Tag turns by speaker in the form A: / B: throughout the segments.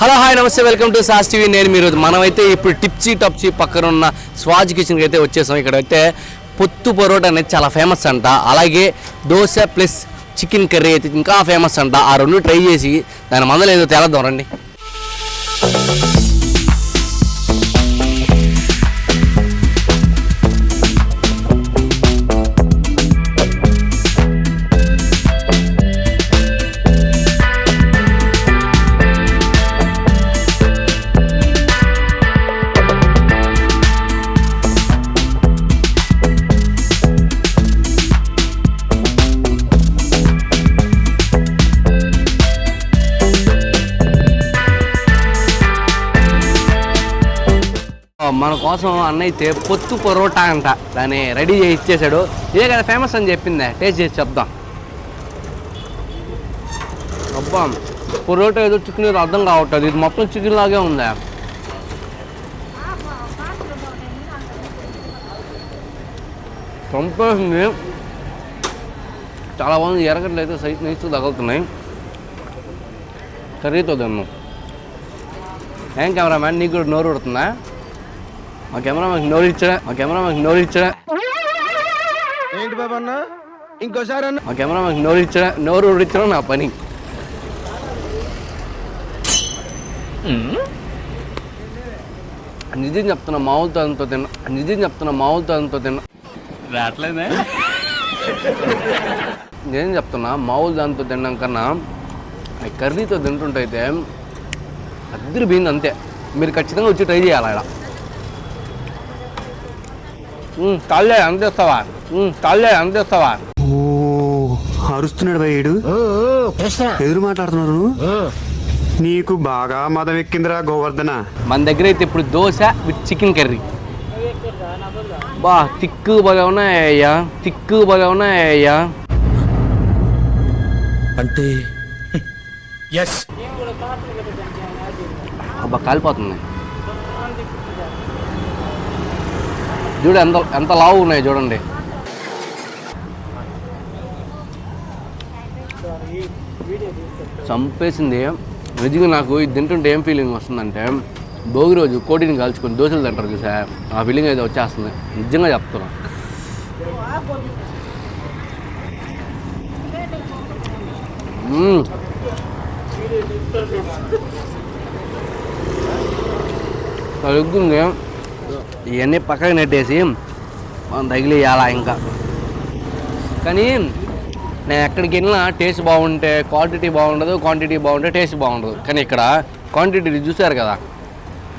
A: Hello hi నమస్తే welcome to సాస్ TV. నేను మీరు మనమైతే ఇప్పుడు టిప్సీ టప్సీ పక్కన ఉన్న స్వాజ్ కిచెన్కి అయితే వచ్చేసాం. ఇక్కడ అయితే పొత్తు పరోటా అనేది చాలా ఫేమస్ అంట. అలాగే దోశ ప్లస్ చికెన్ కర్రీ అయితే ఇంకా ఫేమస్ అంట. ఆ రెండు ట్రై చేసి దాని మందలు ఏదో తేలద్దాం రండి. మన కోసం అన్నైతే పొత్తు పరోటా అంట. దాన్ని రెడీ చేసి ఇచ్చేసాడు. ఇదే కదా ఫేమస్ అని చెప్పిందే. టేస్ట్ చేసి చెప్దాం. అబ్బా పొరోటా ఏదో చికెన్ ఏదో అర్థం కావట్లేదు. ఇది మొత్తం చికెన్ లాగే ఉందా? చంపేసింది. చాలా బాగుంది. ఎరగట్లు అయితే సైట్ నీచు తగులుతున్నాయి. కర్రీతో తిన్నాం. ఏం కెమెరామ్యాన్ నీకు కూడా నోరు ఉడుతుందా మా కెమెరా మాకు నోరు ఇచ్చా మా కెమెరా మాకు నోరు ఇచ్చా
B: ఏంటి బాబు అన్న? ఇంకోసారి అన్న.
A: మా కెమెరా మాకు నోరు ఇచ్చా నోరు ఉడిచ్చడం నా పని? నిజం చెప్తున్నా మామూలుతో అంతో తిన్నా నిజం చెప్తున్నా మామూలుతో అంతో తిన్నా. రావట్లేదే? నిజం చెప్తున్నా మామూలు దాంతో తినడం కన్నా ఆ కర్రీతో తింటుంటే అయితే అద్దరి పోయింది అంతే. మీరు ఖచ్చితంగా వచ్చి ట్రై చేయాలి ఇక్కడ కాళ్ళే అందేస్తావా? కాళ్ళే అందేస్తావా?
C: ఓ అరుస్తున్నాడు భయ్యుడు ఎదురు మాట్లాడుతున్నారు నువ్వు? నీకు బాగా మదం ఎక్కిందిరా గోవర్ధన.
A: మన దగ్గర అయితే ఇప్పుడు దోశ విత్ చికెన్ కర్రీ. బా తిక్కు బాగా ఉన్నాయ్యా తిక్కు బాగా ఉన్నాయ్యా
B: అంటే ఎస్
A: అబ్బా కాలిపోతుంది చూడు ఎంత ఎంత లావు ఉన్నాయి చూడండి. చంపేసింది. నిజంగా నాకు ఇది తింటుంటే ఏం ఫీలింగ్ వస్తుందంటే భోగి రోజు కోటిని కాల్చుకొని దోశలు తింటారు చూసా. ఆ ఫీలింగ్ అయితే వచ్చేస్తుంది. నిజంగా చెప్తున్నా. మ్మ్. ఇవన్నీ పక్కకి నెట్టేసి మనం తగిలియాలా ఇంకా. కానీ నేను ఎక్కడికి వెళ్ళినా టేస్ట్ బాగుంటే క్వాంటిటీ బాగుండదు క్వాంటిటీ బాగుంటే టేస్ట్ బాగుండదు. కానీ ఇక్కడ క్వాంటిటీ చూసారు కదా?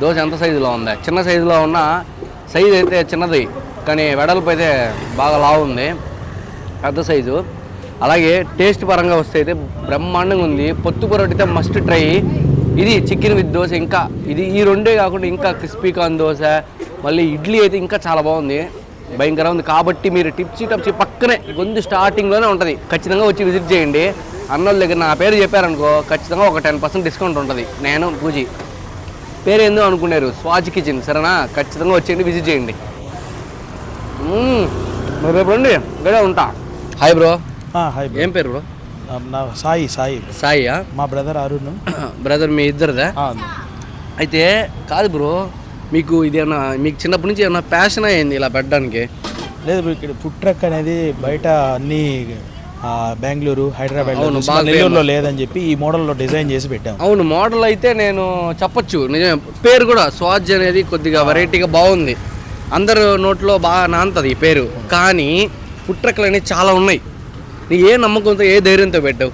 A: దోశ ఎంత సైజులో ఉంది? చిన్న సైజులో ఉన్న సైజు అయితే చిన్నది కానీ వెడల్పు అయితే బాగా లావు ఉంది. పెద్ద సైజు. అలాగే టేస్ట్ పరంగా వస్తే అయితే బ్రహ్మాండంగా ఉంది. పొత్తు పొరటితే మస్ట్ ట్రై ఇది చికెన్ విత్ దోశ ఇంకా ఇది ఈ రెండే కాకుండా ఇంకా క్రిస్పీ కార్న్ దోశ మళ్ళీ ఇడ్లీ అయితే ఇంకా చాలా బాగుంది భయంకరంగా ఉంది. కాబట్టి మీరు టిప్సీ టప్సీ పక్కనే గొంతు స్టార్టింగ్లోనే ఉంటుంది. ఖచ్చితంగా వచ్చి విజిట్ చేయండి. అన్నోళ్ళ దగ్గర నా పేరు చెప్పారనుకో ఖచ్చితంగా ఒక టెన్ పర్సెంట్ డిస్కౌంట్ ఉంటుంది. నేను పూజీ. పేరు ఏందో అనుకున్నారు స్వాజ్ కిచెన్ సరేనా? ఖచ్చితంగా వచ్చేయండి విజిట్ చేయండి. రేపు రండి ఇక్కడే ఉంటా. హాయ్ బ్రో
D: ఆ, హాయ్ బ్రో.
A: ఏం పేరు బ్రో
D: నా సాయి సాయి.
A: సాయియా?
D: మా బ్రదర్ అరుణ్.
A: బ్రదర్ మీ ఇద్దరిదా? అయితే కాదు బ్రో మీకు ఇది ఏమన్నా మీకు చిన్నప్పటి నుంచి ఏమన్నా ప్యాషన్ అయింది ఇలా పెట్టడానికి?
D: లేదు బ్రో, ఇక్కడ ఫుడ్ ట్రక్ అనేది బయట అన్ని బెంగళూరు హైదరాబాద్ నెల్లూరులో లేదని చెప్పి ఈ మోడల్లో డిజైన్ చేసి పెట్టాం.
A: అవును మోడల్ అయితే నేను చెప్పొచ్చు. నిజం పేరు కూడా స్వాజ్ అనేది కొద్దిగా వెరైటీగా బాగుంది. అందరు నోట్లో బాగా నాంతది ఈ పేరు. కానీ ఫుడ్ ట్రక్లు అనేవి చాలా ఉన్నాయి. నీ ఏ నమ్మకంతో ఏ ధైర్యంతో పెట్టావు?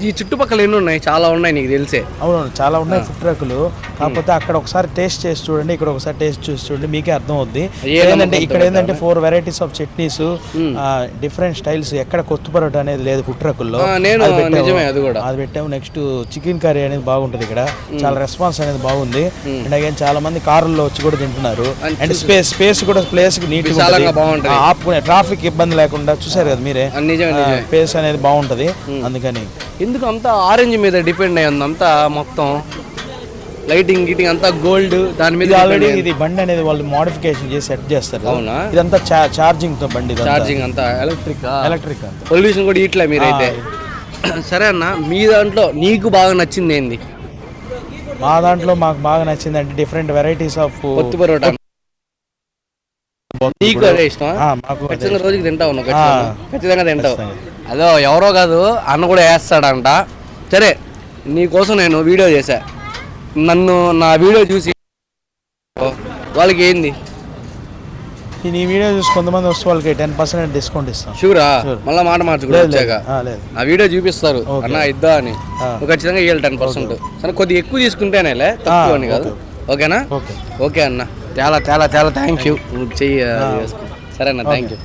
A: ఈ చుట్టుపక్కల ఎన్ని ఉన్నాయి? చాలా ఉన్నాయి నీకు తెలిసే.
D: అవునవును చాలా ఉన్నాయి ఫుడ్ ట్రక్లు కాకపోతే అక్కడ ఒకసారి టేస్ట్ చేసి చూడండి ఇక్కడ ఒకసారి టేస్ట్ చేసి చూడండి మీకే అర్థం అవుద్ది ఏంటంటే ఇక్కడ ఏంటంటే four varieties of chutneys different styles ఎక్కడ కొత్త పరోటా అనేది లేదు ఫుడ్ ట్రక్లో
A: ఆ, నేను నిజమే అది కూడా.
D: అది పెట్టాము. నెక్స్ట్ చికెన్ కర్రీ అనేది బాగుంటుంది ఇక్కడ. చాలా రెస్పాన్స్ అనేది బాగుంది. అండ్ అగైన్ చాలా మంది కార్లలో వచ్చి కూడా తింటున్నారు. అండ్ స్పేస్ స్పేస్ కూడా ప్లేస్ నీట్
A: బాగుంటది.
D: ఆపుకునే ట్రాఫిక్ ఇబ్బంది లేకుండా చూసారు కదా మీరే? స్పేస్ అనేది బాగుంటది. అందుకని.
A: ఎందుకు అంతా ఆరెంజ్ మీద డిపెండ్ అయ్యి ఉంది? అంతా మొత్తం లైటింగ్ గిటింగ్ అంతా గోల్డ్ దాని మీద
D: ఆల్రెడీ ఇది బండి అనేది వాళ్ళు మోడిఫికేషన్ చేసి సెట్ చేస్తారు.
A: అవునా?
D: ఇదంతా ఛార్జింగ్తో బండి
A: ఛార్జింగ్ అంతా? ఎలక్ట్రిక్
D: ఎలక్ట్రిక్
A: పొల్యూషన్ కూడా ఇట్లే మీరైతే. సరే అన్న మీ దాంట్లో నీకు బాగా నచ్చింది ఏంది?
D: మా దాంట్లో మాకు బాగా నచ్చింది అంటే డిఫరెంట్ వెరైటీస్ ఆఫ్
A: కొత్తి పరోటా. నీకు అదే ఇష్టమా?
D: మాకు
A: రోజుకి తింటావు. ఖచ్చితంగా. తింటావు. అదో ఎవరో కాదు అన్న కూడా వేస్తాడంట. సరే నీకోసం నేను వీడియో చేశా. నన్ను నా వీడియో చూసి వాళ్ళకి ఏంది?
D: నీ వీడియో చూసి కొంతమంది వస్తే వాళ్ళకి టెన్ పర్సెంట్ డిస్కౌంట్ ఇస్తాం.
A: షూరా. మళ్ళీ మాట మార్చుకుంటూ
D: లేదు, లేదు.
A: వచ్చాక
D: ఆ,
A: వీడియో చూపిస్తారు. అన్న ఇద్దా అని. ఖచ్చితంగా ఇవ్వాలి టెన్ పర్సెంట్. సరే కొద్దిగా ఎక్కువ తీసుకుంటేనేలే తక్కువ అని కాదు. ఓకేనా?
D: ఓకే.
A: అన్న. చాలా చాలా చాలా థ్యాంక్ యూ. చెయ్యి. సరే అన్న థ్యాంక్ యూ.